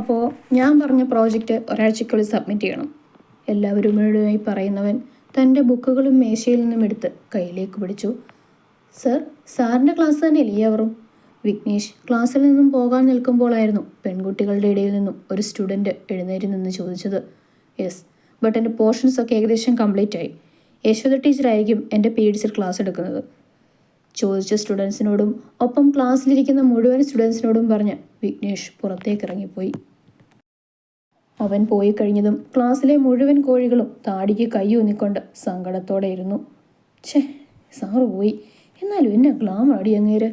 അപ്പോൾ ഞാൻ പറഞ്ഞ പ്രോജക്റ്റ് ഒരാഴ്ചയ്ക്കുള്ളിൽ സബ്മിറ്റ് ചെയ്യണം. എല്ലാവരും മുഴുവനായി പറയുന്നവൻ തന്റെ ബുക്കുകളും മേശയിൽ നിന്നും എടുത്ത് കയ്യിലേക്ക് പിടിച്ചു. സർ സാറിന്റെ ക്ലാസ് തന്നെ എല്ലാവരും വിഘ്നേഷ് ക്ലാസ്സിൽ നിന്നും പോകാൻ നിൽക്കുമ്പോഴായിരുന്നു പെൺകുട്ടികളുടെ ഇടയിൽ നിന്നും ഒരു സ്റ്റുഡന്റ് എഴുന്നേറ്റ് നിന്ന് ചോദിച്ചത്. യെസ് ബട്ട് എന്റെ പോർഷൻസ് ഒക്കെ ഏകദേശം കംപ്ലീറ്റ് ആയി. യശോദ ടീച്ചറായിരിക്കും എന്റെ പീരീഡ്സിൽ ക്ലാസ് എടുക്കുന്നത്. ചോദിച്ച സ്റ്റുഡൻസിനോടും ഒപ്പം ക്ലാസ്സിലിരിക്കുന്ന മുഴുവൻ സ്റ്റുഡൻസിനോടും പറഞ്ഞ് വിഘ്നേഷ് പുറത്തേക്ക് ഇറങ്ങിപ്പോയി. അവൻ പോയി കഴിഞ്ഞതും ക്ലാസ്സിലെ മുഴുവൻ കോഴികളും താടിക്ക് കൈയൂന്നിക്കൊണ്ട് സങ്കടത്തോടെ ഇരുന്നു ഛേ സാറ് പോയി. എന്നാലും എന്നെ ഗ്ലാമർ അടി അങ്ങേര്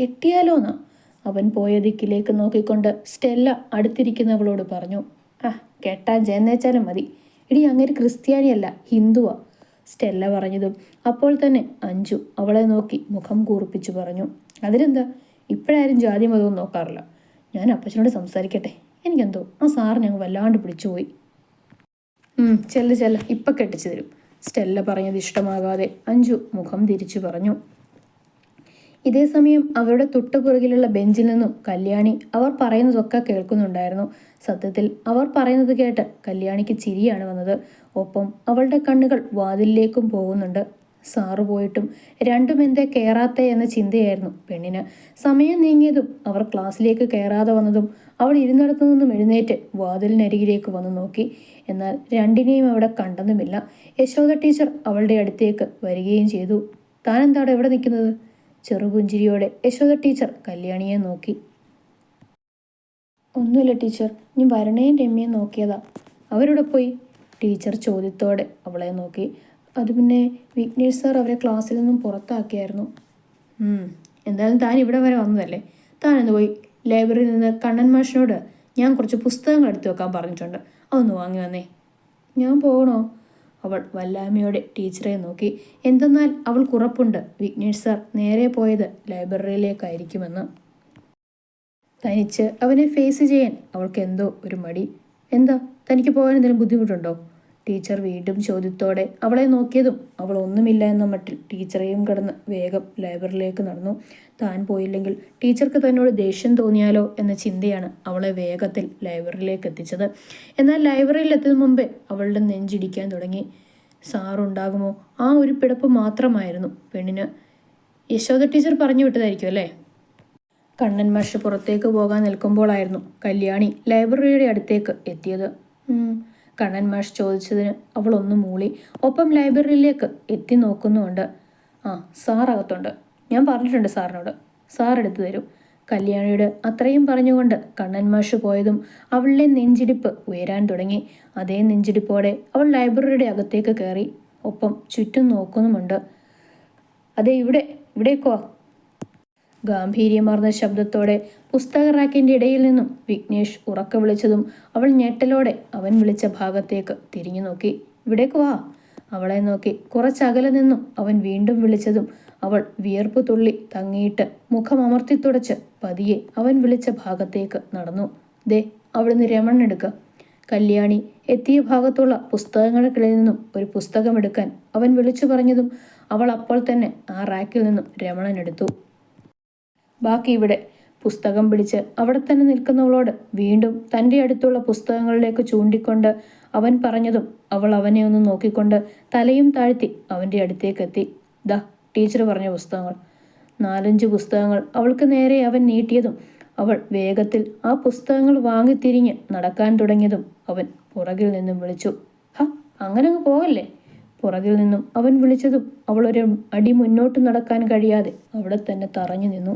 കെട്ടിയാലോന്നാ. അവൻ പോയ ദിക്കിലേക്ക് നോക്കിക്കൊണ്ട് സ്റ്റെല്ല അടുത്തിരിക്കുന്നവളോട് പറഞ്ഞു. ആ കെട്ടാൻ ചെന്നേച്ചാലും മതി. ഇടി അങ്ങേര് ക്രിസ്ത്യാനിയല്ല ഹിന്ദുവാ. സ്റ്റെല്ല പറഞ്ഞതും അപ്പോൾ തന്നെ അഞ്ചു അവളെ നോക്കി മുഖം കൂർപ്പിച്ചു പറഞ്ഞു. അതിനെന്താ? ഇപ്പോഴാരും ജാതി മതവും നോക്കാറില്ല. ഞാൻ അപ്പച്ചനോട് സംസാരിക്കട്ടെ. എനിക്കെന്തോ ആ സാറിനെ അങ്ങ് വല്ലാണ്ട് പിടിച്ചുപോയി പോയി. ചെല്ല ചെല്ല ഇപ്പം കെട്ടിച്ചു തരും. സ്റ്റെല്ല പറഞ്ഞത് ഇഷ്ടമാകാതെ അഞ്ചു മുഖം തിരിച്ചു പറഞ്ഞു. ഇതേ സമയം അവരുടെ തൊട്ടുപുറകിലുള്ള ബെഞ്ചിൽ നിന്നും കല്യാണി അവർ പറയുന്നതൊക്കെ കേൾക്കുന്നുണ്ടായിരുന്നു. സത്യത്തിൽ അവർ പറയുന്നത് കേട്ട് കല്യാണിക്ക് ചിരിയാണ് വന്നത്. ഒപ്പം അവളുടെ കണ്ണുകൾ വാതിലിലേക്കും പോകുന്നുണ്ട്. സാറ് പോയിട്ടും രണ്ടും എന്തേ കയറാത്ത എന്ന ചിന്തയായിരുന്നു പെണ്ണിന്. സമയം നീങ്ങിയതും അവർ ക്ലാസ്സിലേക്ക് കയറാതെ വന്നതും അവൾ ഇരുന്നിടത്തു നിന്നും എഴുന്നേറ്റ് വാതിലിനരികിലേക്ക് വന്നു നോക്കി. എന്നാൽ രണ്ടിനെയും അവിടെ കണ്ടെന്നുമില്ല. യശോദ ടീച്ചർ അവളുടെ അടുത്തേക്ക് വരികയും ചെയ്തു. താൻ എവിടെ നിൽക്കുന്നത്? ചെറുപുഞ്ചിരിയോടെ യശോദ ടീച്ചർ കല്യാണിയെ നോക്കി. ഒന്നുമില്ല ടീച്ചർ ഞാൻ വരണയും രമ്യയും നോക്കിയതാ. അവരുടെ പോയി ടീച്ചർ ചോദ്യത്തോടെ അവളെ നോക്കി. അത് പിന്നെ വിഘ്നേഷ് സാർ അവരെ ക്ലാസ്സിൽ നിന്നും പുറത്താക്കിയായിരുന്നു. എന്തായാലും താൻ ഇവിടെ വരെ വന്നതല്ലേ? താൻ എന്ന് പോയി ലൈബ്രറിയിൽ നിന്ന് കണ്ണൻ മാഷിനോട് ഞാൻ കുറച്ച് പുസ്തകങ്ങൾ എടുത്തു വെക്കാൻ പറഞ്ഞിട്ടുണ്ട്. അതൊന്ന് വാങ്ങി വന്നേ. ഞാൻ പോകണോ? അവൾ വല്ലാമയോടെ ടീച്ചറെ നോക്കി. എന്തെന്നാൽ അവൾക്ക് ഉറപ്പുണ്ട് വിഘ്നേഷ് സാർ നേരെ പോയത് ലൈബ്രറിയിലേക്കായിരിക്കുമെന്ന്. തനിച്ച് അവനെ ഫേസ് ചെയ്യാൻ അവൾക്ക് എന്തോ ഒരു മടി. എന്താ? തനിക്ക് പോകാൻ എന്തെങ്കിലും ബുദ്ധിമുട്ടുണ്ടോ? ടീച്ചർ വീണ്ടും ചോദ്യത്തോടെ അവളെ നോക്കിയതും അവൾ ഒന്നുമില്ല എന്ന മട്ടിൽ ടീച്ചറെയും കടന്ന് വേഗം ലൈബ്രറിയിലേക്ക് നടന്നു. താൻ പോയില്ലെങ്കിൽ ടീച്ചർക്ക് തന്നോട് ദേഷ്യം തോന്നിയാലോ എന്ന ചിന്തയാണ് അവളെ വേഗത്തിൽ ലൈബ്രറിയിലേക്ക് എത്തിച്ചത്. എന്നാൽ ലൈബ്രറിയിൽ എത്തുന്ന മുമ്പേ അവളുടെ നെഞ്ചിടിക്കാൻ തുടങ്ങി. സാറുണ്ടാകുമോ? ആ ഒരു പിടപ്പ് മാത്രമായിരുന്നു. പെണ്ണിന് യശോദ ടീച്ചർ പറഞ്ഞു വിട്ടതായിരിക്കും അല്ലേ? കണ്ണൻ മാഷ് പുറത്തേക്ക് പോകാൻ നിൽക്കുമ്പോഴായിരുന്നു കല്യാണി ലൈബ്രറിയുടെ അടുത്തേക്ക് എത്തിയത്. കണ്ണൻ മാഷ് ചോദിച്ചതിന് അവൾ ഒന്ന് മൂളി. ഒപ്പം ലൈബ്രറിയിലേക്ക് എത്തി നോക്കുന്നുമുണ്ട്. ആ സാർ അകത്തുണ്ട് ഞാൻ പറഞ്ഞിട്ടുണ്ട് സാറിനോട്. സാർ എടുത്തു തരും. കല്യാണിയുടെ അത്രയും പറഞ്ഞുകൊണ്ട് കണ്ണൻ മാഷ് പോയതും അവളുടെ നെഞ്ചിടിപ്പ് ഉയരാൻ തുടങ്ങി. അതേ നെഞ്ചിടിപ്പോടെ അവൾ ലൈബ്രറിയുടെ അകത്തേക്ക് കയറി. ഒപ്പം ചുറ്റും നോക്കുന്നുമുണ്ട്. അതെ ഇവിടെ ഇവിടേക്കോ? ഗാംഭീര്യമാർന്ന ശബ്ദത്തോടെ പുസ്തക റാക്കിന്റെ ഇടയിൽ നിന്നും വിഘ്നേഷ് ഉറക്ക വിളിച്ചതും അവൾ ഞെട്ടലോടെ അവൻ വിളിച്ച ഭാഗത്തേക്ക് തിരിഞ്ഞു നോക്കി. ഇവിടേക്ക് വാ. അവളെ നോക്കി കുറച്ചകലെ നിന്നും അവൻ വീണ്ടും വിളിച്ചതും അവൾ വിയർപ്പ് തുള്ളി തങ്ങിയിട്ട് മുഖം അമർത്തി തുടച്ച് പതിയെ അവൻ വിളിച്ച ഭാഗത്തേക്ക് നടന്നു. ദേ അവിടുന്ന് രമണെടുക്ക കല്യാണി എത്തിയ ഭാഗത്തുള്ള പുസ്തകങ്ങൾക്കിടയിൽ നിന്നും ഒരു പുസ്തകം എടുക്കാൻ അവൻ വിളിച്ചു പറഞ്ഞതും അവൾ അപ്പോൾ തന്നെ ആ റാക്കിൽ നിന്നും രമണൻ എടുത്തു. ബാക്കി ഇവിടെ പുസ്തകം പിടിച്ച് അവിടെ തന്നെ നിൽക്കുന്നവളോട് വീണ്ടും തന്റെ അടുത്തുള്ള പുസ്തകങ്ങളിലേക്ക് ചൂണ്ടിക്കൊണ്ട് അവൻ പറഞ്ഞതും അവൾ അവനെ ഒന്ന് നോക്കിക്കൊണ്ട് തലയും താഴ്ത്തി അവന്റെ അടുത്തേക്ക് എത്തി. ദാ ടീച്ചർ പറഞ്ഞ പുസ്തകങ്ങൾ. നാലഞ്ച് പുസ്തകങ്ങൾ അവൾക്ക് നേരെ അവൻ നീട്ടിയതും അവൾ വേഗത്തിൽ ആ പുസ്തകങ്ങൾ വാങ്ങിത്തിരിഞ്ഞ് നടക്കാൻ തുടങ്ങിയതും അവൻ പുറകിൽ നിന്നും വിളിച്ചു. ഹ അങ്ങനെ അങ്ങ് പോകല്ലേ? പുറകിൽ നിന്നും അവൻ വിളിച്ചതും അവളൊരു അടി മുന്നോട്ട് നടക്കാൻ കഴിയാതെ അവിടെ തന്നെ തറഞ്ഞു നിന്നു.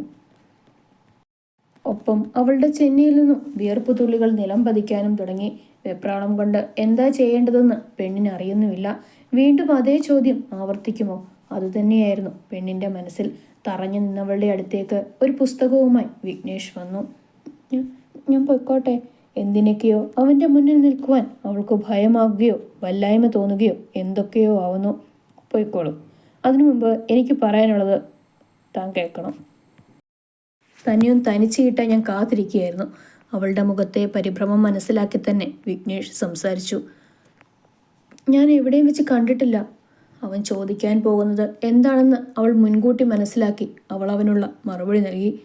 ഒപ്പം അവളുടെ ചെന്നിയിൽ നിന്നും വിയർപ്പ് തുള്ളികൾ നിലം പതിക്കാനും തുടങ്ങി. വെപ്രാളം കൊണ്ട് എന്താ ചെയ്യേണ്ടതെന്ന് പെണ്ണിന് അറിയുന്നുമില്ല. വീണ്ടും അതേ ചോദ്യം ആവർത്തിക്കുമോ? അതുതന്നെയായിരുന്നു പെണ്ണിന്റെ മനസ്സിൽ. തറഞ്ഞു നിന്നവളുടെ അടുത്തേക്ക് ഒരു പുസ്തകവുമായി വിഘ്നേഷ് വന്നു. "ഞാൻ- പൊയ്ക്കോട്ടെ. എന്തിനൊക്കെയോ അവന്റെ മുന്നിൽ നിൽക്കുവാൻ അവൾക്ക് ഭയമാകുകയോ വല്ലായ്മ തോന്നുകയോ എന്തൊക്കെയോ ആവുന്നു. പൊയ്ക്കോളും. അതിനു മുമ്പ് എനിക്ക് പറയാനുള്ളത് താൻ കേൾക്കണം. തന്നെയും തനിച്ച് കിട്ടാൻ ഞാൻ കാത്തിരിക്കുകയായിരുന്നു. അവളുടെ മുഖത്തെ പരിഭ്രമം മനസ്സിലാക്കി തന്നെ വിഘ്നേഷ് സംസാരിച്ചു. ഞാൻ എവിടെയും വെച്ച് കണ്ടിട്ടില്ല. അവൻ ചോദിക്കാൻ പോകുന്നത് എന്താണെന്ന് അവൾ മുൻകൂട്ടി മനസ്സിലാക്കി. അവൾ അവനുള്ള മറുപടി നൽകി.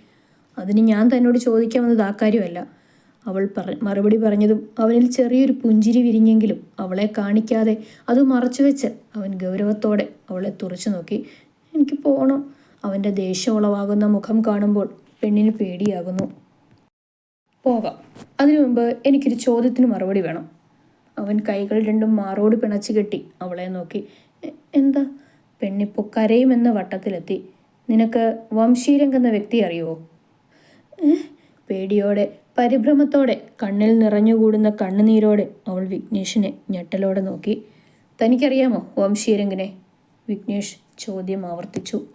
അതിന് ഞാൻ തന്നോട് ചോദിക്കാൻ വന്നത് ആ കാര്യമല്ല. അവൾ പറ മറുപടി പറഞ്ഞതും അവനിൽ ചെറിയൊരു പുഞ്ചിരി വിരിഞ്ഞെങ്കിലും അവളെ കാണിക്കാതെ അത് മറച്ചുവെച്ച് അവൻ ഗൗരവത്തോടെ അവളെ തുറച്ചു നോക്കി. എനിക്ക് പോകണം അവന്റെ ദേഷ്യം ഉളവാകുന്ന മുഖം കാണുമ്പോൾ പെണ്ണിന് പേടിയാകുന്നു. പോകാം. അതിനു മുമ്പ് എനിക്കൊരു ചോദ്യത്തിന് മറുപടി വേണം. അവൻ കൈകൾ രണ്ടും മാറോട് പിണച്ചു കെട്ടി അവളെ നോക്കി. "എ- എന്താ പെണ്ണിപ്പോൾ കരയുമെന്ന വട്ടത്തിലെത്തി. നിനക്ക് വംശീരംഗ് എന്ന വ്യക്തി അറിയുമോ പേടിയോടെ പരിഭ്രമത്തോടെ കണ്ണിൽ നിറഞ്ഞുകൂടുന്ന കണ്ണുനീരോടെ അവൾ വിഘ്നേഷിനെ ഞെട്ടലോടെ നോക്കി. തനിക്കറിയാമോ വംശീരംഗിനെ? വിഘ്നേഷ് ചോദ്യം ആവർത്തിച്ചു.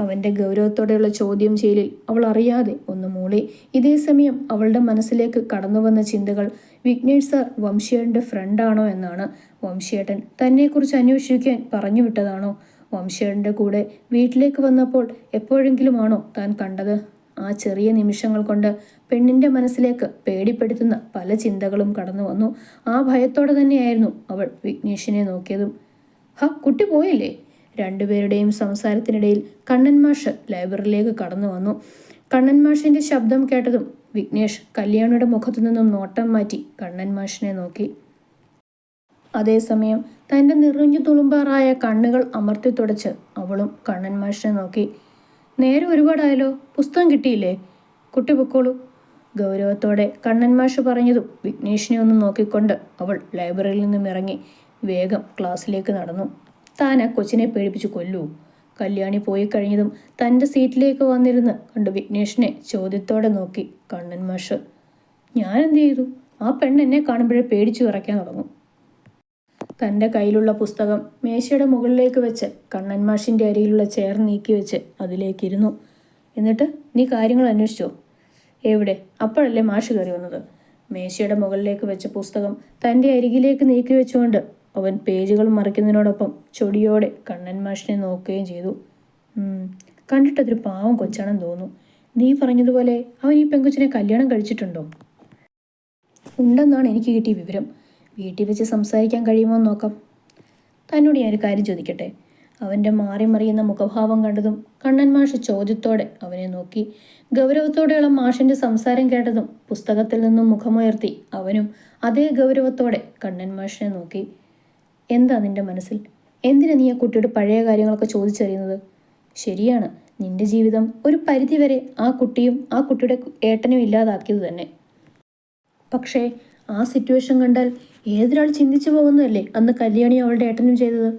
അവന്റെ ഗൗരവത്തോടെയുള്ള ചോദ്യം ചെയ്യലിൽ അവൾ അറിയാതെ ഒന്ന് മൂളി. ഇതേ സമയം അവളുടെ മനസ്സിലേക്ക് കടന്നു വന്ന ചിന്തകൾ വിഘ്നേഷ് സാർ വംശിയേട്ടന്റെ ഫ്രണ്ടാണോ എന്നാണ് വംശിയേട്ടൻ തന്നെക്കുറിച്ച് അന്വേഷിക്കാൻ പറഞ്ഞു വിട്ടതാണോ? വംശേട്ടന്റെ കൂടെ വീട്ടിലേക്ക് വന്നപ്പോൾ എപ്പോഴെങ്കിലുമാണോ താൻ കണ്ടത്? ആ ചെറിയ നിമിഷങ്ങൾ കൊണ്ട് പെണ്ണിന്റെ മനസ്സിലേക്ക് പേടിപ്പെടുത്തുന്ന പല ചിന്തകളും കടന്നു വന്നു. ആ ഭയത്തോടെ തന്നെയായിരുന്നു അവൾ വിഘ്നേഷിനെ നോക്കിയതും. ഹ കുട്ടി പോയില്ലേ? രണ്ടുപേരുടെയും സംസാരത്തിനിടയിൽ കണ്ണൻ മാഷ് ലൈബ്രറിയിലേക്ക് കടന്നു വന്നു. കണ്ണൻ മാഷിന്റെ ശബ്ദം കേട്ടതും വിഘ്നേഷ് കല്യാണിയുടെ മുഖത്തു നിന്നും നോട്ടം മാറ്റി കണ്ണൻ മാഷിനെ നോക്കി. അതേസമയം തന്റെ നിറഞ്ഞു തുളുമ്പാറായ കണ്ണുകൾ അമർത്തി തുടച്ച് അവളും കണ്ണൻ മാഷിനെ നോക്കി. നേരെ ഒരുപാടായല്ലോ പുസ്തകം കിട്ടിയില്ലേ? കുട്ടി പൊക്കോളൂ. ഗൗരവത്തോടെ കണ്ണൻ മാഷ് പറഞ്ഞതും വിഘ്നേഷിനെ ഒന്ന് നോക്കിക്കൊണ്ട് അവൾ ലൈബ്രറിയിൽ നിന്നും ഇറങ്ങി വേഗം ക്ലാസ്സിലേക്ക് നടന്നു. താൻ ആ കൊച്ചിനെ പേടിപ്പിച്ച് കൊല്ലൂ. കല്യാണി പോയി കഴിഞ്ഞതും തന്റെ സീറ്റിലേക്ക് വന്നിരുന്ന് കണ്ട് വിഘ്നേഷിനെ ചോദ്യത്തോടെ നോക്കി കണ്ണൻ മാഷ്. ഞാൻ എന്ത് ചെയ്തു? ആ പെണ്ണ് എന്നെ കാണുമ്പോഴേ പേടിച്ചു ഇറക്കാൻ തുടങ്ങും. തന്റെ കയ്യിലുള്ള പുസ്തകം മേശയുടെ മുകളിലേക്ക് വെച്ച് കണ്ണൻ മാഷിന്റെ അരിയിലുള്ള ചെയർ നീക്കി വെച്ച് അതിലേക്കിരുന്നു. എന്നിട്ട് നീ കാര്യങ്ങൾ അന്വേഷിച്ചോ? എവിടെ? അപ്പോഴല്ലേ മാഷ് കയറി വന്നത്? മേശയുടെ മുകളിലേക്ക് വെച്ച പുസ്തകം തന്റെ അരികിലേക്ക് നീക്കി വെച്ചുകൊണ്ട് അവൻ പേജുകൾ മറിക്കുന്നതിനോടൊപ്പം ചൊടിയോടെ കണ്ണൻ മാഷിനെ നോക്കുകയും ചെയ്തു. "ഉം, കണ്ടിട്ടതൊരു പാവം കൊച്ചാണെന്ന് തോന്നുന്നു. നീ പറഞ്ഞതുപോലെ അവൻ ഈ പെങ്കൊച്ചിനെ കല്യാണം കഴിച്ചിട്ടുണ്ടോ? ഉണ്ടെന്നാണ് എനിക്ക് കിട്ടിയ വിവരം. വീട്ടിൽ വെച്ച് സംസാരിക്കാൻ കഴിയുമോ എന്ന് നോക്കാം. തന്നോട് ഞാനൊരു കാര്യം ചോദിക്കട്ടെ? അവന്റെ മാറി മറിയുന്ന മുഖഭാവം കണ്ടതും കണ്ണൻ മാഷ് ചോദ്യത്തോടെ അവനെ നോക്കി. ഗൗരവത്തോടെയുള്ള മാഷിന്റെ സംസാരം കേട്ടതും പുസ്തകത്തിൽ നിന്നും മുഖമുയർത്തി അവനും അതേ ഗൗരവത്തോടെ കണ്ണൻ മാഷിനെ നോക്കി. എന്താ നിന്റെ മനസ്സിൽ? എന്തിനാ നീ ആ കുട്ടിയുടെ പഴയ കാര്യങ്ങളൊക്കെ ചോദിച്ചറിയുന്നത്? ശരിയാണ് നിന്റെ ജീവിതം ഒരു പരിധിവരെ ആ കുട്ടിയും ആ കുട്ടിയുടെ ഏട്ടനും ഇല്ലാതാക്കിയത് തന്നെ. പക്ഷേ ആ സിറ്റുവേഷൻ കണ്ടാൽ ഏതൊരാൾ ചിന്തിച്ചു പോകുന്നതല്ലേ അന്ന് കല്യാണി അവളുടെ ഏട്ടനും ചെയ്തത്?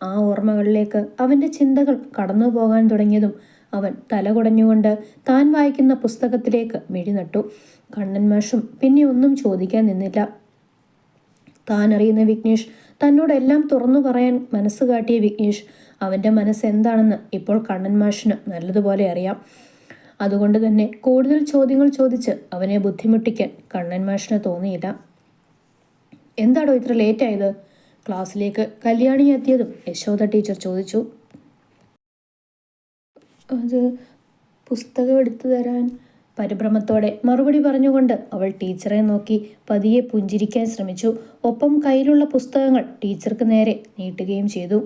ആ ഓർമ്മകളിലേക്ക് അവന്റെ ചിന്തകൾ കടന്നു പോകാൻ തുടങ്ങിയതും അവൻ തല കുടഞ്ഞുകൊണ്ട് താൻ വായിക്കുന്ന പുസ്തകത്തിലേക്ക് മിഴി നട്ടു കണ്ണൻ മാഷും പിന്നെ ഒന്നും ചോദിക്കാൻ നിന്നില്ല. താൻ അറിയുന്ന വിഘ്നേഷ് തന്നോടെല്ലാം തുറന്നു പറയാൻ മനസ്സ് കാട്ടിയ വിഘ്നേഷ് അവന്റെ മനസ്സ് എന്താണെന്ന് ഇപ്പോൾ കണ്ണൻ മാഷിന് നല്ലതുപോലെ അറിയാം. അതുകൊണ്ട് തന്നെ കൂടുതൽ ചോദ്യങ്ങൾ ചോദിച്ച് അവനെ ബുദ്ധിമുട്ടിക്കാൻ കണ്ണൻ മാഷിന് തോന്നിയില്ല. എന്താടോ ഇത്ര ലേറ്റ് ആയത്? ക്ലാസ്സിലേക്ക് കല്യാണി എത്തിയതും യശോദ ടീച്ചർ ചോദിച്ചു. അത് പുസ്തകം എടുത്തു തരാൻ പരിഭ്രമത്തോടെ മറുപടി പറഞ്ഞുകൊണ്ട് അവൾ ടീച്ചറെ നോക്കി പതിയെ പുഞ്ചിരിക്കാൻ ശ്രമിച്ചു. ഒപ്പം കയ്യിലുള്ള പുസ്തകങ്ങൾ ടീച്ചർക്ക് നേരെ നീട്ടുകയും ചെയ്തു.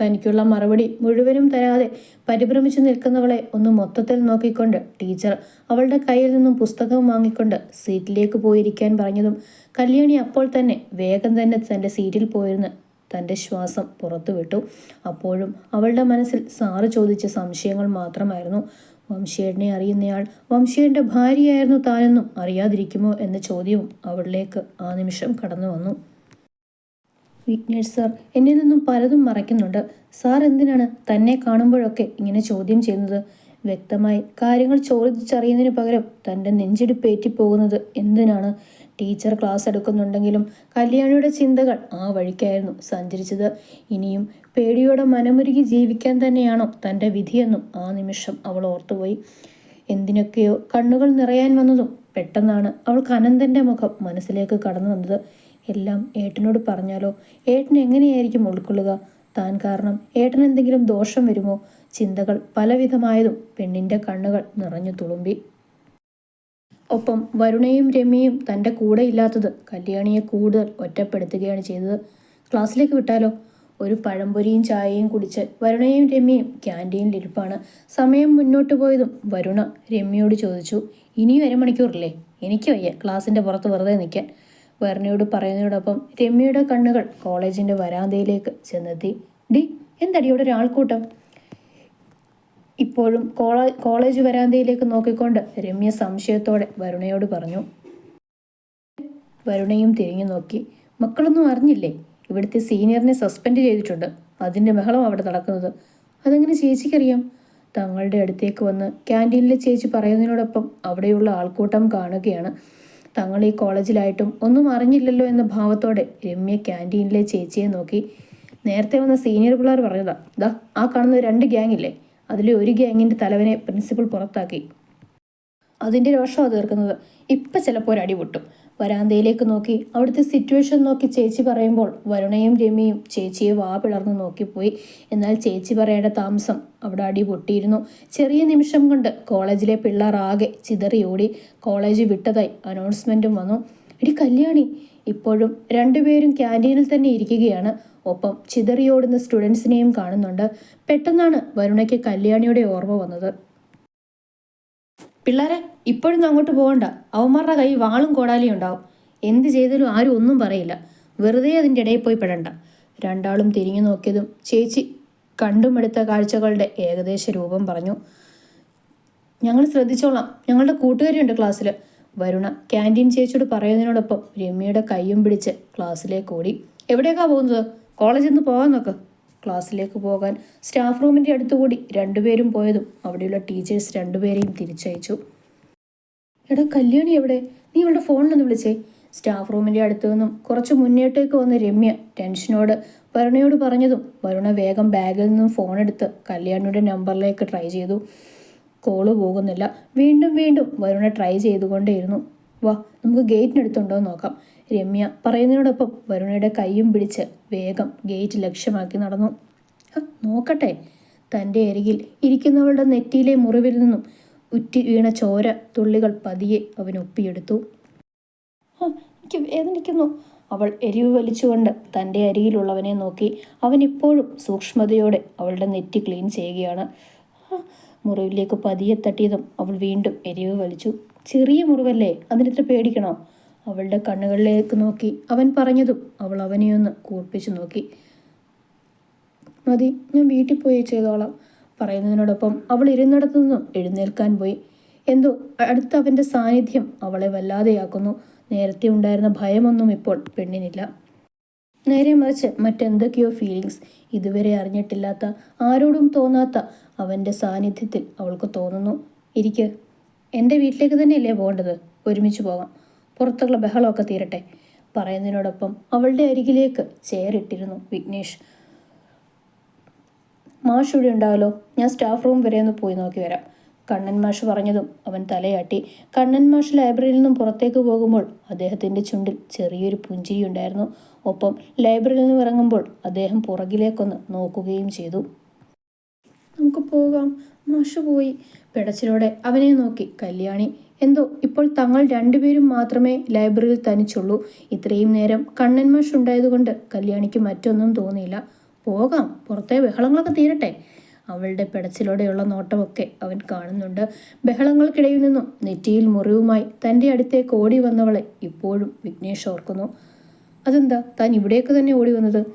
തനിക്കുള്ള മറുപടി മുഴുവനും തരാതെ പരിഭ്രമിച്ചു നിൽക്കുന്നവളെ ഒന്ന് മൊത്തത്തിൽ നോക്കിക്കൊണ്ട് ടീച്ചർ അവളുടെ കയ്യിൽ നിന്നും പുസ്തകം വാങ്ങിക്കൊണ്ട് സീറ്റിലേക്ക് പോയിരിക്കാൻ പറഞ്ഞതും കല്യാണി അപ്പോൾ തന്നെ വേഗം തന്നെ തന്റെ സീറ്റിൽ പോയിരുന്ന് തന്റെ ശ്വാസം പുറത്തുവിട്ടു. അപ്പോഴും അവളുടെ മനസ്സിൽ സാറ് ചോദിച്ച സംശയങ്ങൾ മാത്രമായിരുന്നു. വംശീയനെ അറിയുന്നയാൾ വംശീയന്റെ ഭാര്യയായിരുന്നു താനെന്നും അറിയാതിരിക്കുമോ എന്ന ചോദ്യവും അവളിലേക്ക് ആ നിമിഷം കടന്നു വന്നു. വിഘ്നേഷ് സാർ എന്നിൽ നിന്നും പലതും മറയ്ക്കുന്നുണ്ട്. സാർ എന്തിനാണ് തന്നെ കാണുമ്പോഴൊക്കെ ഇങ്ങനെ ചോദ്യം ചെയ്യുന്നത്? വ്യക്തമായി കാര്യങ്ങൾ ചോദിച്ചറിയുന്നതിന് പകരം തന്റെ നെഞ്ചിടിപ്പേറ്റിപ്പോകുന്നത് എന്തിനാണ്? ടീച്ചർ ക്ലാസ് എടുക്കുന്നുണ്ടെങ്കിലും കല്യാണിയുടെ ചിന്തകൾ ആ വഴിക്കായിരുന്നു സഞ്ചരിച്ചത്. ഇനിയും പേടിയോടെ മനമുരുകി ജീവിക്കാൻ തന്നെയാണോ തന്റെ വിധിയെന്നും ആ നിമിഷം അവൾ ഓർത്തുപോയി. എന്തിനൊക്കെയോ കണ്ണുകൾ നിറയാൻ വന്നതും പെട്ടെന്നാണ് അവൾക്ക് അനന്തന്റെ മുഖം മനസ്സിലേക്ക് കടന്നു വന്നത്. എല്ലാം ഏട്ടനോട് പറഞ്ഞാലോ? ഏട്ടൻ എങ്ങനെയായിരിക്കും ഉൾക്കൊള്ളുക? താൻ കാരണം ഏട്ടൻ എന്തെങ്കിലും ദോഷം വരുമോ? ചിന്തകൾ പലവിധമായതും പെണ്ണിന്റെ കണ്ണുകൾ നിറഞ്ഞു തുളുമ്പി. ഒപ്പം വരുണയും രമ്യയും തന്റെ കൂടെ ഇല്ലാത്തത് കല്യാണിയെ കൂടുതൽ ഒറ്റപ്പെടുത്തുകയാണ് ചെയ്തത്. ക്ലാസ്സിലേക്ക് വിട്ടാലോ? ഒരു പഴംപൊരിയും ചായയും കുടിച്ച് വരുണയും രമ്യയും ക്യാന്റീനിലിരിപ്പാണ് സമയം മുന്നോട്ട് പോയതും വരുണ രമ്യയോട് ചോദിച്ചു ഇനിയും അരമണിക്കൂറില്ലേ? എനിക്ക് വയ്യ ക്ലാസ്സിന്റെ പുറത്ത് വെറുതെ നിൽക്കാൻ വരുണയോട് പറയുന്നതോടൊപ്പം രമ്യയുടെ കണ്ണുകൾ കോളേജിന്റെ വരാന്തയിലേക്ക് ചെന്നെത്തി. ഡി എന്തടിയോടെ ഒരാൾക്കൂട്ടം? ഇപ്പോഴും കോളേജ് വരാന്തയിലേക്ക് നോക്കിക്കൊണ്ട് രമ്യ സംശയത്തോടെ വരുണയോട് പറഞ്ഞു. വരുണയും തിരിഞ്ഞു നോക്കി. മക്കളൊന്നും അറിഞ്ഞില്ലേ? ഇവിടുത്തെ സീനിയറിനെ സസ്പെൻഡ് ചെയ്തിട്ടുണ്ട്. അതിന്റെ ബഹളം അവിടെ നടക്കുന്നത്. അതെങ്ങനെ ചേച്ചിക്കറിയാം? തങ്ങളുടെ അടുത്തേക്ക് വന്ന് ക്യാന്റീനിലെ ചേച്ചി പറയുന്നതിനോടൊപ്പം അവിടെയുള്ള ആൾക്കൂട്ടം കാണുകയാണ്. തങ്ങൾ ഈ കോളേജിലായിട്ടും ഒന്നും അറിഞ്ഞില്ലല്ലോ എന്ന ഭാവത്തോടെ രമ്യ ക്യാന്റീനിലെ ചേച്ചിയെ നോക്കി. നേരത്തെ വന്ന സീനിയർ പിള്ളേർ പറഞ്ഞതാ ദാ ആ കാണുന്ന രണ്ട് ഗ്യാങ് ഇല്ലേ അതിലെ ഒരു ഗ്യാങ്ങിന്റെ തലവനെ പ്രിൻസിപ്പൽ പുറത്താക്കി. അതിന്റെ രോഷമാണ് തീർക്കുന്നത്. ഇപ്പം ചിലപ്പോൾ ഒരു അടി പൊട്ടും. വരാന്തയിലേക്ക് നോക്കി അവിടുത്തെ സിറ്റുവേഷൻ നോക്കി ചേച്ചി പറയുമ്പോൾ വരുണയും രമ്യയും ചേച്ചിയെ വാ പിളർന്ന് നോക്കിപ്പോയി എന്നാൽ ചേച്ചി പറയേണ്ട താമസം അവിടെ അടി പൊട്ടിയിരുന്നു. ചെറിയ നിമിഷം കൊണ്ട് കോളേജിലെ പിള്ളേർ ആകെ ചിതറിയോടി. കോളേജ് വിട്ടതായി അനൗൺസ്മെന്റും വന്നു. എടി കല്യാണി. ഇപ്പോഴും രണ്ടുപേരും ക്യാന്റീനിൽ തന്നെ ഇരിക്കുകയാണ്. ഒപ്പം ചിതറിയോടുന്ന സ്റ്റുഡൻസിനെയും കാണുന്നുണ്ട്. പെട്ടെന്നാണ് വരുണയ്ക്ക് കല്യാണിയുടെ ഓർമ്മ വന്നത്. പിള്ളേരെ ഇപ്പോഴൊന്നും അങ്ങോട്ട് പോകണ്ട. അവന്മാരുടെ കൈ വാളും കോടാലിയും ഉണ്ടാവും. എന്ത് ചെയ്താലും ആരും ഒന്നും പറയില്ല. വെറുതെ അതിന്റെ ഇടയിൽ പോയി പെടണ്ട. രണ്ടാളും തിരിഞ്ഞു നോക്കിയതും ചേച്ചി കണ്ടുമെടുത്ത കാഴ്ചകളുടെ ഏകദേശ രൂപം പറഞ്ഞു. ഞങ്ങൾ ശ്രദ്ധിച്ചോളാം. ഞങ്ങളുടെ കൂട്ടുകാരിയുണ്ട് ക്ലാസ്സിൽ വരുണ ക്യാന്റീൻ ചേച്ചിയോട് പറയുന്നതിനോടൊപ്പം രമ്യയുടെ കൈയും പിടിച്ച് ക്ലാസ്സിലേക്ക് ഓടി. എവിടേക്കാ പോകുന്നത്? കോളേജിൽ നിന്ന് പോകാൻ നോക്ക്. ക്ലാസ്സിലേക്ക് പോകാൻ സ്റ്റാഫ് റൂമിന്റെ അടുത്തുകൂടി രണ്ടുപേരും പോയതും അവിടെയുള്ള ടീച്ചേഴ്സ് രണ്ടുപേരെയും തിരിച്ചയച്ചു. എടാ കല്യാണി എവിടെ? നീ ഇവളുടെ ഫോണിലൊന്ന് വിളിച്ചേ. സ്റ്റാഫ് റൂമിന്റെ അടുത്തു നിന്നും കുറച്ച് മുന്നേട്ടേക്ക് വന്ന രമ്യ ടെൻഷനോട് വരുണയോട് പറഞ്ഞതും വരുണ വേഗം ബാഗിൽ നിന്നും ഫോണെടുത്ത് കല്യാണിയുടെ നമ്പറിലേക്ക് ട്രൈ ചെയ്തു. കോൾ പോകുന്നില്ല. വീണ്ടും വീണ്ടും വരുണ ട്രൈ ചെയ്തുകൊണ്ടേയിരുന്നു. വാ നമുക്ക് ഗേറ്റിനടുത്തുണ്ടോ നോക്കാം. രമ്യ പറയുന്നതിനോടൊപ്പം വരുണയുടെ കൈയും പിടിച്ച് വേഗം ഗേറ്റ് ലക്ഷ്യമാക്കി നടന്നു. നോക്കട്ടെ. തന്റെ അരികിൽ ഇരിക്കുന്നവളുടെ നെറ്റിയിലെ മുറിവിൽ നിന്നും ഉറ്റി വീണ ചോര തുള്ളികൾ പതിയെ അവൻ ഒപ്പിയെടുത്തു. "ഹ, എനിക്ക് വേദനിക്കുന്നു. അവൾ എരിവ് വലിച്ചുകൊണ്ട് തന്റെ അരികിലുള്ളവനെ നോക്കി. അവൻ ഇപ്പോഴും സൂക്ഷ്മതയോടെ അവളുടെ നെറ്റി ക്ലീൻ ചെയ്യുകയാണ്. "ഹ, മുറിവിലേക്ക് പതിയെ തട്ടിയതും അവൾ വീണ്ടും എരിവ് വലിച്ചു. ചെറിയ മുറിവല്ലേ? അതിനിത്ര പേടിക്കണോ? അവളുടെ കണ്ണുകളിലേക്ക് നോക്കി. അവൻ പറഞ്ഞതും അവൾ അവനെയൊന്ന് കൂർപ്പിച്ചു നോക്കി. മതി ഞാൻ വീട്ടിൽ പോയി ചെയ്തോളാം പറയുന്നതിനോടൊപ്പം അവൾ ഇരുന്നിടത്തു നിന്നും എഴുന്നേൽക്കാൻ പോയി. എന്തോ അടുത്ത അവന്റെ സാന്നിധ്യം അവളെ വല്ലാതെയാക്കുന്നു. നേരത്തെ ഉണ്ടായിരുന്ന ഭയമൊന്നും ഇപ്പോൾ പെണ്ണിനില്ല. നേരെ മറിച്ച് മറ്റെന്തൊക്കെയോ ഫീലിങ്സ് ഇതുവരെ അറിഞ്ഞിട്ടില്ലാത്ത ആരോടും തോന്നാത്ത അവന്റെ സാന്നിധ്യത്തിൽ അവൾക്ക് തോന്നുന്നു. ഇരിക്ക്. എന്റെ വീട്ടിലേക്ക് തന്നെയല്ലേ പോകേണ്ടത്? ഒരുമിച്ച് പോകാം. പുറത്തുള്ള ബഹളമൊക്കെ തീരട്ടെ. പറയുന്നതിനോടൊപ്പം അവളുടെ അരികിലേക്ക് ചെയറിട്ടിരുന്നു വിഘ്നേഷ്. മാഷ് ഇവിടെ ഉണ്ടാവല്ലോ ഞാൻ സ്റ്റാഫ് റൂം വരെ ഒന്ന് പോയി നോക്കി വരാം. കണ്ണൻ മാഷ് പറഞ്ഞതും അവൻ തലയാട്ടി. കണ്ണൻ മാഷ് ലൈബ്രറിയിൽ നിന്നും പുറത്തേക്ക് പോകുമ്പോൾ അദ്ദേഹത്തിന്റെ ചുണ്ടിൽ ചെറിയൊരു പുഞ്ചിരി ഉണ്ടായിരുന്നു ഒപ്പം ലൈബ്രറിയിൽ നിന്നും ഇറങ്ങുമ്പോൾ അദ്ദേഹം പുറകിലേക്കൊന്ന് നോക്കുകയും ചെയ്തു. നമുക്ക് പോകാം. മാഷ് പോയി. പിടച്ചിലോടെ അവനെ നോക്കി കല്യാണി. എന്തോ ഇപ്പോൾ തങ്ങൾ രണ്ടുപേരും മാത്രമേ ലൈബ്രറിയിൽ തനിച്ചുള്ളൂ. ഇത്രയും നേരം കണ്ണൻ മാഷ് ഉണ്ടായതുകൊണ്ട് കല്യാണിക്ക് മറ്റൊന്നും തോന്നിയില്ല. പോകാം പുറത്തെ ബഹളങ്ങളൊക്കെ തീരട്ടെ. അവളുടെ പിടച്ചിലോടെയുള്ള നോട്ടമൊക്കെ അവൻ കാണുന്നുണ്ട്. ബഹളങ്ങൾക്കിടയിൽ നിന്നും നെറ്റിയിൽ മുറിവുമായി തന്റെ അടുത്തേക്ക് ഓടി വന്നവളെ ഇപ്പോഴും വിഘ്നേഷ് ഓർക്കുന്നു. അതെന്താ? താൻ ഇവിടേക്ക് തന്നെ ഓടി വന്നത്?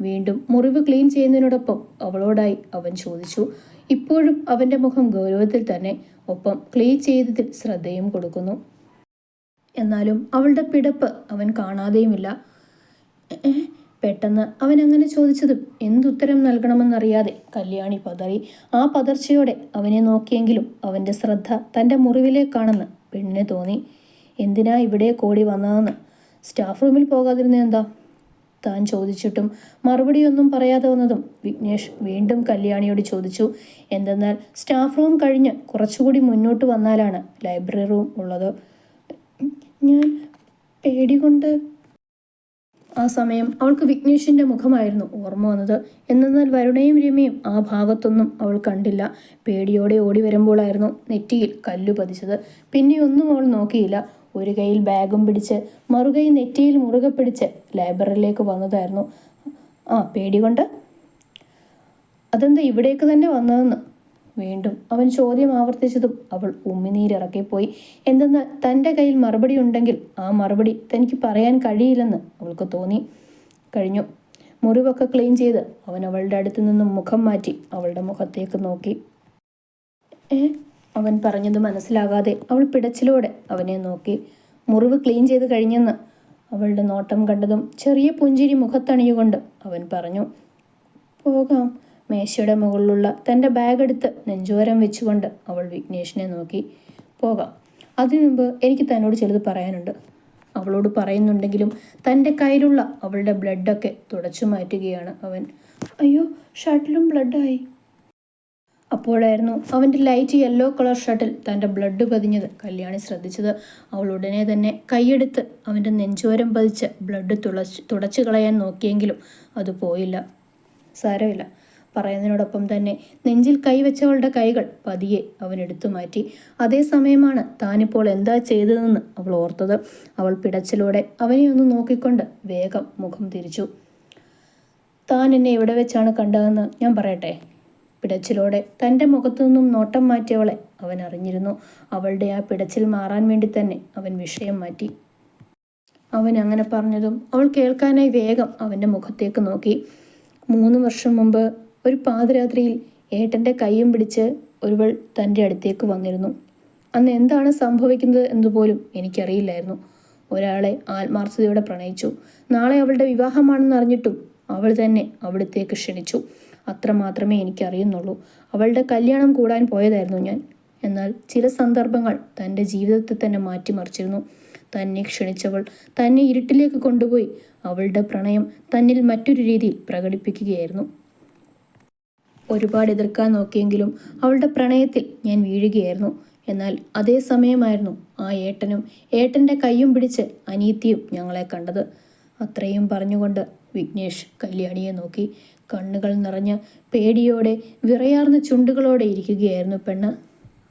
വീണ്ടും മുറിവ് ക്ലീൻ ചെയ്യുന്നതിനോടൊപ്പം അവളോടായി അവൻ ചോദിച്ചു. ഇപ്പോഴും അവന്റെ മുഖം ഗൗരവത്തിൽ തന്നെ ഒപ്പം ക്ലീൻ ചെയ്തതിൽ ശ്രദ്ധയും കൊടുക്കുന്നു. എന്നാലും അവളുടെ പിടപ്പ് അവൻ കാണാതെയുമില്ല? പെട്ടെന്ന് അവൻ അങ്ങനെ ചോദിച്ചതും എന്തുത്തരം നൽകണമെന്നറിയാതെ കല്യാണി പതറി ആ പതർച്ചയോടെ അവനെ നോക്കിയെങ്കിലും അവന്റെ ശ്രദ്ധ തന്റെ മുറിവിലേക്കാണെന്ന് പെണ്ണിന് തോന്നി. എന്തിനാ ഇവിടെ കോടി വന്നതെന്ന്? സ്റ്റാഫ് റൂമിൽ പോകാതിരുന്ന എന്താ? താൻ ചോദിച്ചിട്ടും മറുപടിയൊന്നും പറയാതെ വന്നതും വിഘ്നേഷ് വീണ്ടും കല്യാണിയോട് ചോദിച്ചു. എന്തെന്നാൽ സ്റ്റാഫ് റൂം കഴിഞ്ഞ് കുറച്ചുകൂടി മുന്നോട്ട് വന്നാലാണ് ലൈബ്രറി റൂം ഉള്ളത്. ഞാൻ പേടി കൊണ്ട് ആ സമയം അവൾക്ക് വിഘ്നേഷിന്റെ മുഖമായിരുന്നു ഓർമ്മ വന്നത്. എന്നാൽ വരുണയും രമയും ആ ഭാഗത്തൊന്നും അവൾ കണ്ടില്ല. പേടിയോടെ ഓടി വരുമ്പോഴായിരുന്നു നെറ്റിയിൽ കല്ലു പതിച്ചത്. പിന്നെ ഒന്നും അവൾ നോക്കിയില്ല. ഒരു കൈയിൽ ബാഗും പിടിച്ച് മറുകൈ നെറ്റിയിൽ മുറുകെ പിടിച്ച് ലൈബ്രറിയിലേക്ക് വന്നതായിരുന്നു. ആ പേടി കൊണ്ട്? അതെന്താ ഇവിടേക്ക് തന്നെ വന്നതെന്ന്? വീണ്ടും അവൻ ചോദ്യം ആവർത്തിച്ചതും അവൾ ഉമ്മിനീരിറക്കിപ്പോയി. എന്തെന്നാൽ തന്റെ കയ്യിൽ മറുപടി ഉണ്ടെങ്കിൽ ആ മറുപടി തനിക്ക് പറയാൻ കഴിയില്ലെന്ന് അവൾക്ക് തോന്നി. കഴിഞ്ഞു. മുറിവൊക്കെ ക്ലീൻ ചെയ്ത് അവൻ അവളുടെ അടുത്ത് നിന്നും മുഖം മാറ്റി അവളുടെ മുഖത്തേക്ക് നോക്കി. ഏ? അവൻ പറഞ്ഞത് മനസ്സിലാകാതെ അവൾ പിടച്ചിലോടെ അവനെ നോക്കി. മുറിവ് ക്ലീൻ ചെയ്ത് കഴിഞ്ഞെന്ന് അവളുടെ നോട്ടം കണ്ടതും ചെറിയ പുഞ്ചിരി മുഖത്തണിയുകൊണ്ട് അവൻ പറഞ്ഞു പോകാം. മേശയുടെ മുകളിലുള്ള തന്റെ ബാഗ് എടുത്ത് നെഞ്ചോരം വെച്ചുകൊണ്ട് അവൾ വിഘ്നേഷിനെ നോക്കി പോകാം. അതിനു മുമ്പ് എനിക്ക് തന്നോട് ചിലത് പറയാനുണ്ട്. അവളോട് പറയുന്നുണ്ടെങ്കിലും തന്റെ കയ്യിലുള്ള അവളുടെ ബ്ലഡൊക്കെ തുടച്ചു മാറ്റുകയാണ് അവൻ. അയ്യോ ഷർട്ടിലും ബ്ലഡായി അപ്പോഴായിരുന്നു അവന്റെ ലൈറ്റ് യെല്ലോ കളർ ഷർട്ടിൽ തന്റെ ബ്ലഡ് പതിഞ്ഞത്. കല്യാണി ശ്രദ്ധിച്ചത് അവൾ ഉടനെ തന്നെ കൈയെടുത്ത് അവന്റെ നെഞ്ചോരം പതിച്ച് ബ്ലഡ് തുളച്ച് തുടച്ചു കളയാൻ നോക്കിയെങ്കിലും അത് പോയില്ല. സാരമില്ല. പറയുന്നതിനോടൊപ്പം തന്നെ നെഞ്ചിൽ കൈവച്ചവളുടെ കൈകൾ പതിയെ അവൻ എടുത്തു മാറ്റി. അതേസമയമാണ് താനിപ്പോൾ എന്താ ചെയ്തതെന്ന് അവൾ ഓർത്തത്. അവൾ പിടച്ചിലൂടെ അവനെ ഒന്ന് നോക്കിക്കൊണ്ട് വേഗം മുഖം തിരിച്ചു. താൻ എന്നെ എവിടെ വെച്ചാണ് കണ്ടതെന്ന് ഞാൻ പറയട്ടെ. പിടച്ചിലോടെ തന്റെ മുഖത്തു നിന്നും നോട്ടം മാറ്റിയവളെ അവൻ അറിഞ്ഞിരുന്നു. അവളുടെ ആ പിടച്ചിൽ മാറാൻ വേണ്ടി തന്നെ അവൻ വിഷയം മാറ്റി. അവൻ അങ്ങനെ പറഞ്ഞതും അവൾ കേൾക്കാനായി വേഗം അവന്റെ മുഖത്തേക്ക് നോക്കി. മൂന്ന് വർഷം മുമ്പ് ഒരു പാതിരാത്രിയിൽ ഏട്ടന്റെ കൈയും പിടിച്ച് ഒരുവൾ തന്റെ അടുത്തേക്ക് വന്നിരുന്നു. അന്ന് എന്താണ് സംഭവിക്കുന്നത് എന്നുപോലും എനിക്കറിയില്ലായിരുന്നു. ഒരാളെ ആത്മാർത്ഥതയോടെ പ്രണയിച്ചു. നാളെ അവളുടെ വിവാഹമാണെന്ന് അറിഞ്ഞിട്ടും അവൾ തന്നെ അവിടത്തേക്ക് ക്ഷണിച്ചു. അത്ര മാത്രമേ എനിക്കറിയുന്നുള്ളൂ. അവളുടെ കല്യാണം കൂടാൻ പോയതായിരുന്നു ഞാൻ. എന്നാൽ ചില സന്ദർഭങ്ങൾ തന്റെ ജീവിതത്തെ തന്നെ മാറ്റിമറിച്ചിരുന്നു. തന്നെ ക്ഷണിച്ചവൾ തന്നെ ഇരുട്ടിലേക്ക് കൊണ്ടുപോയി അവളുടെ പ്രണയം തന്നിൽ മറ്റൊരു രീതിയിൽ പ്രകടിപ്പിക്കുകയായിരുന്നു. ഒരുപാട് എതിർക്കാൻ നോക്കിയെങ്കിലും അവളുടെ പ്രണയത്തിൽ ഞാൻ വീഴുകയായിരുന്നു. എന്നാൽ അതേ സമയമായിരുന്നു ആ ഏട്ടനും ഏട്ടന്റെ കൈയും പിടിച്ച് അനീത്തിയും ഞങ്ങളെ കണ്ടത്. അത്രയും പറഞ്ഞുകൊണ്ട് വിഘ്നേഷ് കല്യാണിയെ നോക്കി കണ്ണുകൾ നിറഞ്ഞ് പേടിയോടെ വിറയാർന്ന ചുണ്ടുകളോടെ ഇരിക്കുകയായിരുന്നു പെണ്ണ്.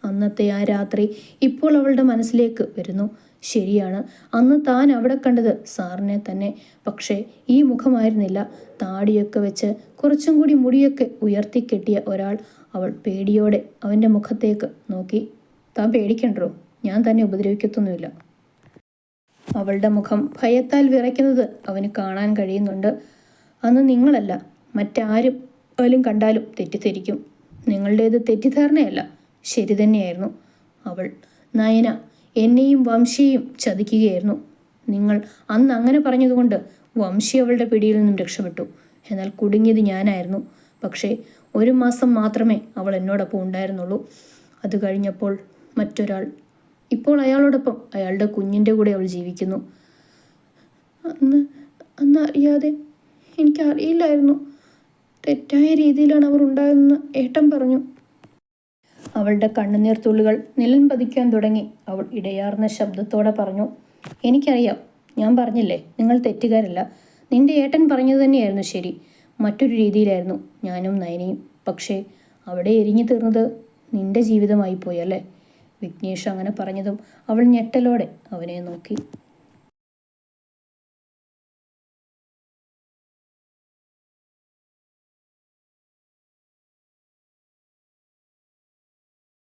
അന്നത്തെ ആ രാത്രി ഇപ്പോൾ അവളുടെ മനസ്സിലേക്ക് വരുന്നു. ശരിയാണ്. അന്ന് താൻ അവിടെ കണ്ടത് സാറിനെ തന്നെ. പക്ഷേ ഈ മുഖമായിരുന്നില്ല. താടിയൊക്കെ വെച്ച് കുറച്ചും കൂടി മുടിയൊക്കെ ഉയർത്തി കെട്ടിയ ഒരാൾ അവൾ പേടിയോടെ അവന്റെ മുഖത്തേക്ക് നോക്കി. താൻ പേടിക്കണ്ടോ? ഞാൻ തന്നെ ഉപദ്രവിക്കത്തൊന്നുമില്ല. അവളുടെ മുഖം ഭയത്താൽ വിറയ്ക്കുന്നത് അവന് കാണാൻ കഴിയുന്നുണ്ട്. അന്ന് നിങ്ങളല്ല മറ്റാരും പോലും കണ്ടാലും തെറ്റിദ്ധരിക്കും. നിങ്ങളുടേത് തെറ്റിദ്ധാരണയല്ല ശരി തന്നെയായിരുന്നു. അവൾ നയന എന്നെയും വംശിയെയും ചതിക്കുകയായിരുന്നു. നിങ്ങൾ അന്ന് അങ്ങനെ പറഞ്ഞതുകൊണ്ട് വംശി അവളുടെ പിടിയിൽ നിന്നും രക്ഷപ്പെട്ടു. എന്നാൽ കുടുങ്ങിയത് ഞാനായിരുന്നു. പക്ഷേ ഒരു മാസം മാത്രമേ അവൾ എന്നോടൊപ്പം ഉണ്ടായിരുന്നുള്ളൂ. അത് കഴിഞ്ഞപ്പോൾ മറ്റൊരാൾ ഇപ്പോൾ അയാളോടൊപ്പം അയാളുടെ കുഞ്ഞിന്റെ കൂടെ അവൾ ജീവിക്കുന്നു. അന്ന് അന്ന് അറിയാതെ എനിക്കറിയില്ലായിരുന്നു. തെറ്റായ രീതിയിലാണ് അവർ ഉണ്ടായതെന്ന് ഏട്ടൻ പറഞ്ഞു. അവളുടെ കണ്ണുനീർ തുള്ളികൾ തുടങ്ങി. അവൾ ഇടയാർന്ന ശബ്ദത്തോടെ പറഞ്ഞു എനിക്കറിയാം. ഞാൻ പറഞ്ഞില്ലേ നിങ്ങൾ തെറ്റുകാരല്ല. നിന്റെ ഏട്ടൻ പറഞ്ഞത് തന്നെയായിരുന്നു ശരി. മറ്റൊരു രീതിയിലായിരുന്നു ഞാനും നയനയും. പക്ഷേ അവിടെ എരിഞ്ഞു തീർന്നത് നിന്റെ ജീവിതമായി പോയല്ലേ വിഘ്നേഷ് അങ്ങനെ പറഞ്ഞതും അവൾ ഞെട്ടലോടെ അവനെ നോക്കി.